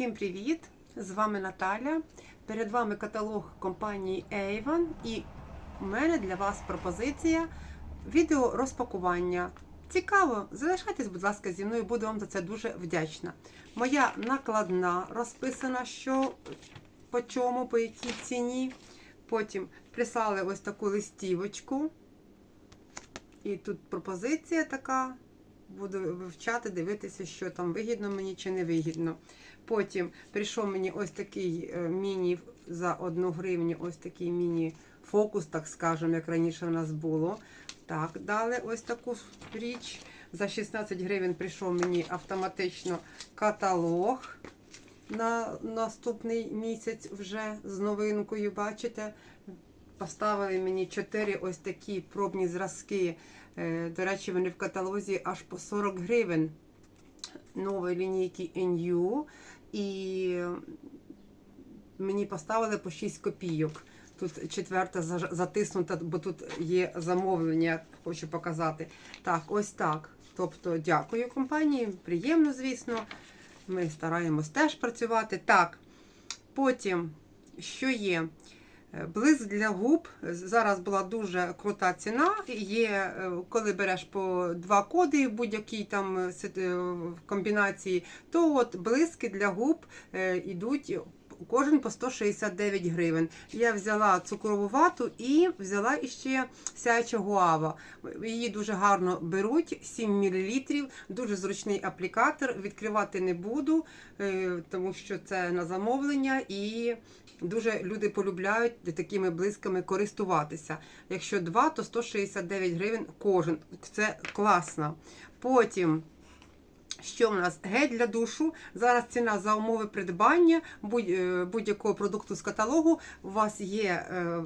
Всім привіт! З вами Наталя. Перед вами каталог компанії Avon і у мене для вас пропозиція відео розпакування. Цікаво, залишайтесь, будь ласка, зі мною, буду вам за це дуже вдячна. Моя накладна розписана, що по чому, по якій ціні. Потім прислали ось таку листівочку. І тут пропозиція така. Буду вивчати, дивитися, що там вигідно мені чи не вигідно. Потім прийшов мені ось такий е, міні за одну гривню, ось такий міні-фокус, так скажемо, як раніше в нас було. Так, дали ось таку річ. За 16 гривень прийшов мені автоматично каталог на наступний місяць вже з новинкою. Бачите? Поставили мені 4 ось такі пробні зразки. Е, До речі, вони в каталозі аж по 40 гривень нової лінійки NU. І мені поставили по 6 копійок. Тут четверта затиснута, бо тут є замовлення, хочу показати. Так, ось так. Тобто, дякую компанії. Приємно, звісно. Ми стараємось теж працювати. Так, потім, що є? Блиск для губ. Зараз була дуже крута ціна. Є, е, коли береш по два коди будь-якій там е, е, в комбінації, то от блиски для губ йдуть. Кожен по 169 гривень. Я взяла цукрову вату і взяла іще сяюча гуава. Її дуже гарно беруть, 7 мл, дуже зручний аплікатор. Відкривати не буду, е, тому що це на замовлення і дуже люди полюбляють такими блисками користуватися. Якщо два, то 169 гривень кожен. Це класно. Потім. Що в нас? Гель для душу. Зараз ціна за умови придбання е, будь-якого продукту з каталогу. У вас є е,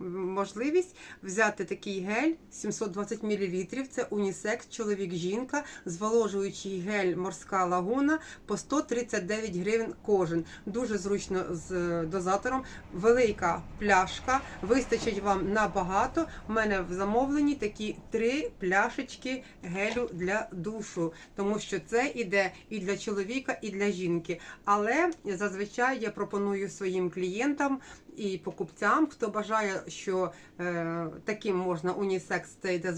можливість взяти такий гель 720 мл. Це унісекс, чоловік, жінка, зволожуючий гель морська лагуна по 139 гривень кожен. Дуже зручно з е, дозатором. Велика пляшка. Вистачить вам набагато. У мене в замовленні такі три пляшечки гелю для душу, тому що це іде і для чоловіка, і для жінки. Але зазвичай я пропоную своїм клієнтам і покупцям, хто бажає, що е, таким можна унісекс, це йде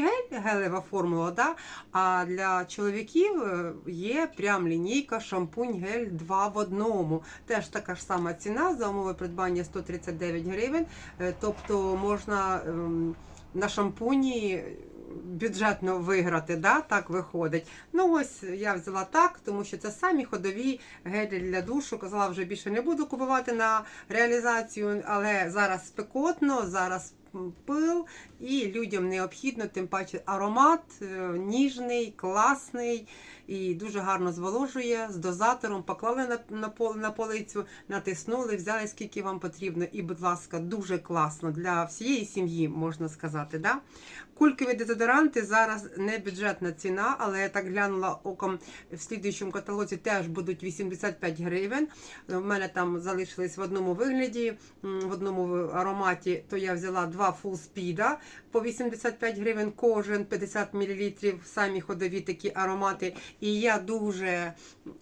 гель, гелева формула. Да? А для чоловіків е, є прям лінійка шампунь гель 2 в одному. Теж така ж сама ціна за умови придбання 139 гривень. Е, тобто можна ем, на шампуні бюджетно виграти, да? так виходить. Ну ось я взяла так, тому що це самі ходові гелі для душу. Казала, вже більше не буду купувати на реалізацію, але зараз спекотно, зараз пил, і людям необхідно, тим паче аромат е, ніжний, класний і дуже гарно зволожує з дозатором. Поклали на, на, пол- на полицю, натиснули, взяли скільки вам потрібно. І, будь ласка, дуже класно для всієї сім'ї, можна сказати. Да? Кулькові дезодоранти зараз не бюджетна ціна, але я так глянула оком в слідуючому каталозі теж будуть 85 гривень. У мене там залишились в одному вигляді, в одному ароматі, то я взяла два speed по 85 гривень кожен, 50 мл, самі ходові такі аромати. І я дуже,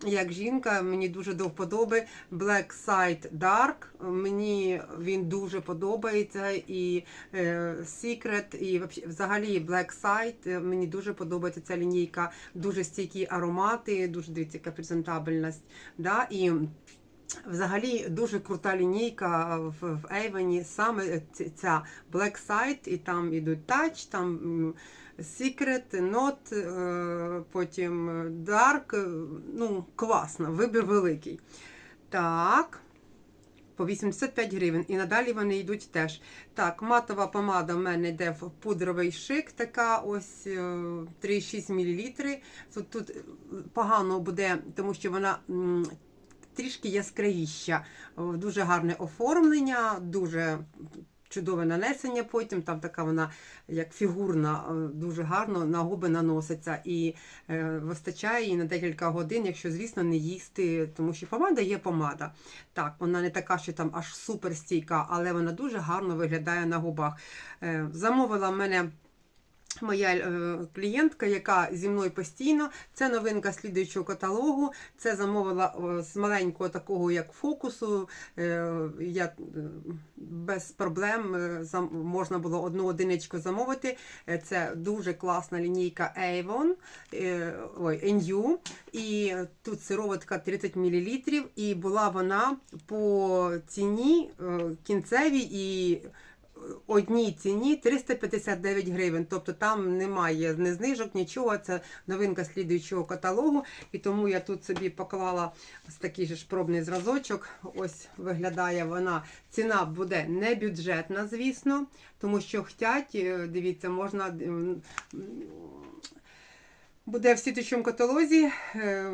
як жінка, мені дуже до вподоби Black Side Dark. Мені він дуже подобається. І е, Secret, і взагалі Black Side. е, Мені дуже подобається ця лінійка, дуже стійкі аромати, дуже дивіться, яка презентабельність. Да? І Взагалі дуже крута лінійка в, Avon, саме ця Black Side, і там ідуть Touch, там Secret, Not, е, потім Dark. е, Ну, класно, вибір великий. Так. По 85 гривень. І надалі вони йдуть теж. Так, матова помада в мене йде в пудровий шик, така ось е, 3,6 мл. Тут, тут погано буде, тому що вона трішки яскравіща. Дуже гарне оформлення, дуже чудове нанесення потім. Там така вона як фігурна, е, дуже гарно на губи наноситься і е, вистачає її на декілька годин, якщо, звісно, не їсти, тому що помада є помада. Так, вона не така, що там аж супер стійка, але вона дуже гарно виглядає на губах. Е, замовила мене Моя е, клієнтка, яка зі мною постійно, це новинка слідуючого каталогу. Це замовила з маленького такого як фокусу. Е, я е, без проблем можна було одну одиничку замовити. Це дуже класна лінійка Avon, ой, NU. І тут сироватка 30 мл. І була вона по ціні кінцевій і одній ціні 359 гривень. Тобто там немає ні знижок, нічого. Це новинка слідуючого каталогу. І тому я тут собі поклала ось такий же пробний зразочок. Ось виглядає вона. Ціна буде не бюджетна, звісно, тому що хотять, е, дивіться, можна. Буде в сіточому каталозі е,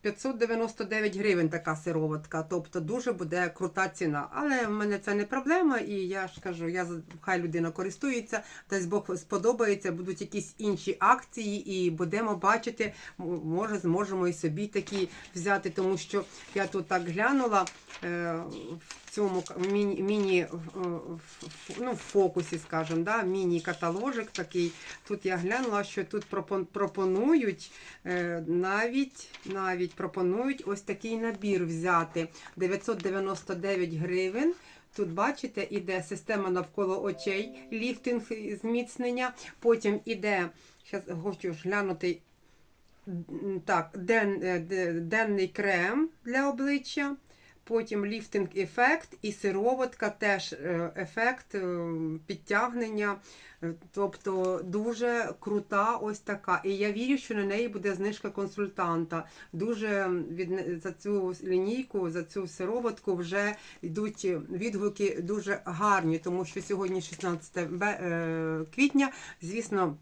599 гривень така сироватка, тобто дуже буде крута ціна. Але в мене це не проблема, і я ж кажу, я хай людина користується, дасть Бог сподобається, будуть якісь інші акції, і будемо бачити, може зможемо і собі такі взяти, тому що я тут так глянула е, цьому міні, е, ну, в фокусі, скажімо, да, міні-каталожик такий. Тут я глянула, що тут пропонують е, навіть, навіть пропонують ось такий набір взяти 999 гривень. Тут, бачите, іде система навколо очей, ліфтинг зміцнення. Потім іде, зараз хочу глянути, так, ден, е, денний крем для обличчя. Потім ліфтинг ефект і сироватка теж е, ефект е, підтягнення. Е, Тобто дуже крута ось така. І я вірю, що на неї буде знижка консультанта. Дуже від за цю лінійку, за цю сироватку вже йдуть відгуки дуже гарні, тому що сьогодні 16 е, квітня, звісно.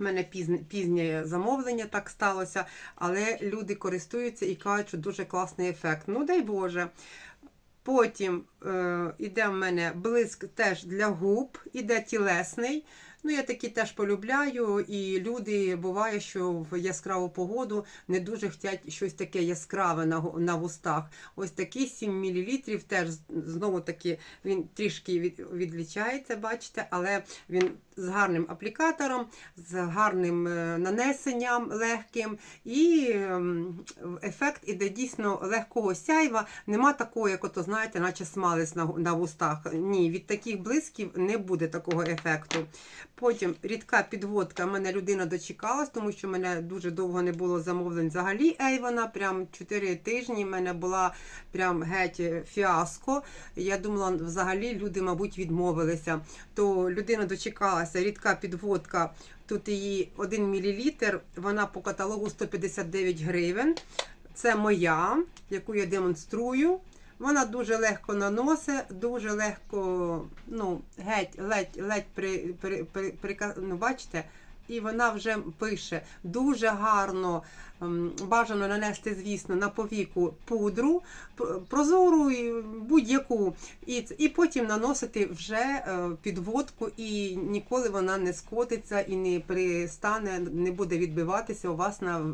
В мене пізнє замовлення так сталося, але люди користуються і кажуть, що дуже класний ефект. Ну, дай Боже. Потім е, іде в мене блиск теж для губ, іде тілесний. Ну, я такі теж полюбляю, і люди буває, що в яскраву погоду не дуже хочуть щось таке яскраве на, на вустах. Ось такий 7 мл, теж знову таки він трішки від, відлічається, бачите, але він з гарним аплікатором, з гарним е, нанесенням легким, і ем, ефект іде дійсно легкого сяйва. Нема такого, як ото, знаєте, наче смалець на, на вустах. Ні, від таких блисків не буде такого ефекту. Потім рідка підводка. Мене людина дочекалась, тому що мене дуже довго не було замовлень взагалі Ейвона. Прям 4 тижні. в мене була прям геть фіаско. Я думала, взагалі люди, мабуть, відмовилися. То людина дочекалася, рідка підводка. Тут її 1 мл, вона по каталогу 159 гривень. Це моя, яку я демонструю. Вона дуже легко наносить, дуже легко, ну, геть, ледь, ледь при, при, при, при, ну, бачите, і вона вже пише дуже гарно. ем, Бажано нанести, звісно, на повіку пудру, прозору будь-яку, і, і потім наносити вже е, підводку, і ніколи вона не скотиться і не пристане, не буде відбиватися у вас на,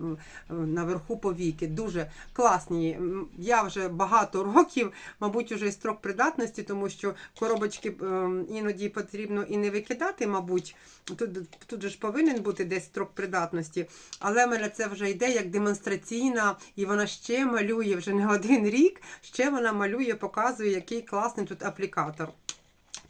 наверху повіки. Дуже класні. Я вже багато років, мабуть, вже і строк придатності, тому що коробочки е, іноді потрібно і не викидати, мабуть. Тут, тут же ж повинен бути десь строк придатності. Але в мене це вже йде як демонстраційна, і вона ще малює вже не один рік. Ще вона малює, показує, який класний тут аплікатор.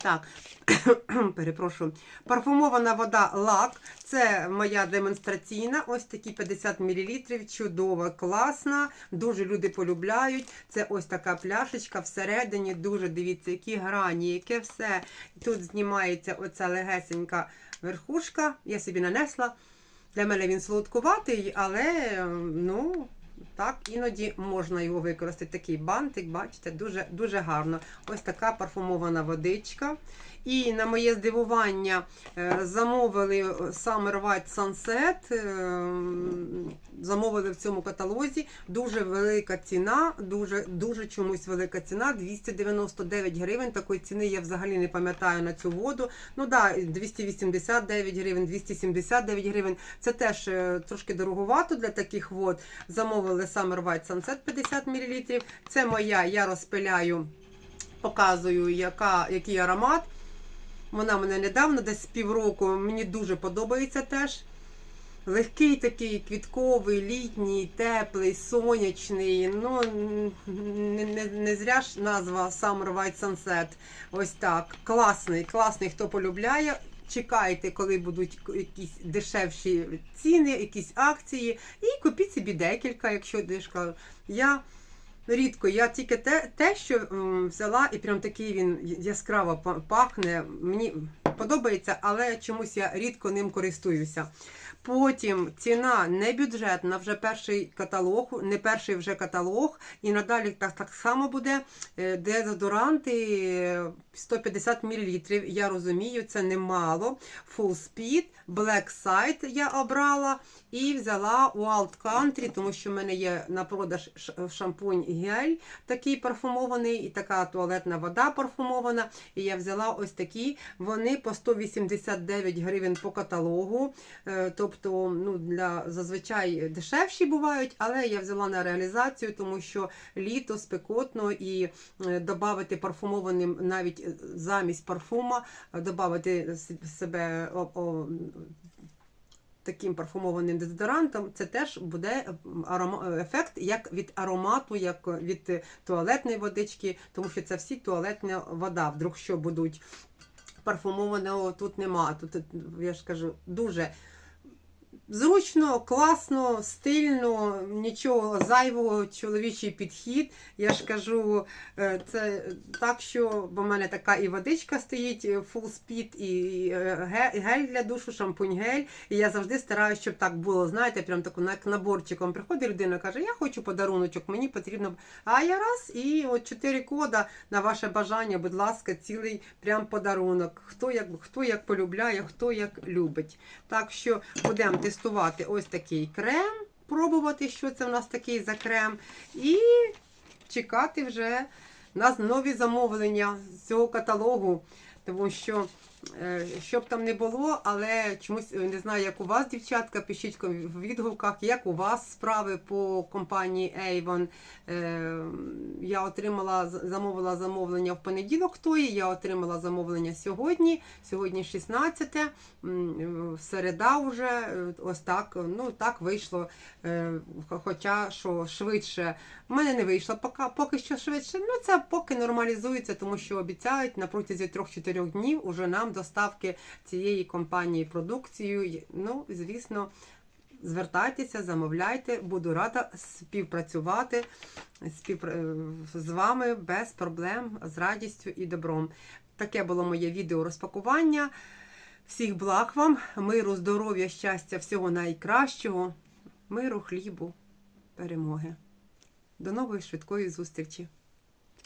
Так, перепрошую. Парфумована вода лак. Це моя демонстраційна. Ось такі 50 мл. Чудова, класна. Дуже люди полюбляють. Це ось така пляшечка всередині. Дуже дивіться, які грані, яке все. Тут знімається оця легесенька верхушка. Я собі нанесла. Для мене він солодкуватий, але ну. Так, іноді можна його використати. Такий бантик, бачите, дуже, дуже гарно. Ось така парфумована водичка. І на моє здивування е, замовили Summer White Sunset. е, Замовили в цьому каталозі. Дуже велика ціна, дуже, дуже чомусь велика ціна. 299 гривень. Такої ціни я взагалі не пам'ятаю на цю воду. Ну да, 289 гривень, 279 гривень. Це теж е, трошки дороговато для таких вод. Замовили Summer White Sunset 50 мл. Це моя, я розпиляю, показую, яка, який аромат. Вона мене недавно, десь півроку. Мені дуже подобається теж. Легкий такий квітковий, літній, теплий, сонячний. Ну не, не, не зря ж назва Summer White Sunset. Ось так. Класний, класний, хто полюбляє. Чекайте, коли будуть якісь дешевші ціни, якісь акції, і купіть собі декілька, якщо дешка. Я рідко, я тільки те, те що взяла, і прям такий він яскраво па- пахне. Мені подобається, але чомусь я рідко ним користуюся. Потім ціна не бюджетна, вже перший каталог, не перший вже каталог, і надалі так, так само буде. Е, Дезодоранти е, 150 мл. Я розумію, це немало. Full Speed, Black Side я обрала і взяла Wild Country, тому що в мене є на продаж шампунь гель такий парфумований, і така туалетна вода парфумована. І я взяла ось такі. Вони по 189 гривень по каталогу. Е, Тобто, ну, для зазвичай дешевші бувають, але я взяла на реалізацію, тому що літо спекотно і додати парфумованим навіть е, замість парфума, додати себе таким парфумованим дезодорантом, це теж буде ефект як від аромату, як від туалетної водички, тому що це всі туалетна вода. Вдруг що будуть парфумованого тут нема. Тут я ж кажу, дуже зручно, класно, стильно, нічого зайвого, чоловічий підхід. Я ж кажу, е, це так, що бо в мене така і водичка стоїть, е, full speed, і е, гель для душу, шампунь гель. І я завжди стараюся, щоб так було. Знаєте, прям таку наборчиком приходить людина, каже, я хочу подаруночок, мені потрібно. А я раз і от чотири кода на ваше бажання, будь ласка, цілий прям подарунок. Хто як хто як полюбляє, хто як любить. Так що будемо ось такий крем, пробувати, що це в нас такий за крем, і чекати вже на нові замовлення з цього каталогу. Тому що, е, що б там не було, але чомусь е, не знаю, як у вас, дівчатка, пишіть в відгуках, як у вас справи по компанії Avon. Е, Я отримала замовила замовлення в понеділок тої, я отримала замовлення сьогодні. Сьогодні 16, середа вже ось так. Ну так вийшло. Хоча що швидше. У мене не вийшло поки, поки що швидше. Ну це поки нормалізується, тому що обіцяють на протязі 3-4 днів уже нам доставки цієї компанії продукцію. Ну, звісно. Звертайтеся, замовляйте, буду рада співпрацювати співпра- з вами без проблем, з радістю і добром. Таке було моє відео розпакування. Всіх благ вам, миру, здоров'я, щастя, всього найкращого, миру, хлібу, перемоги. До нової швидкої зустрічі!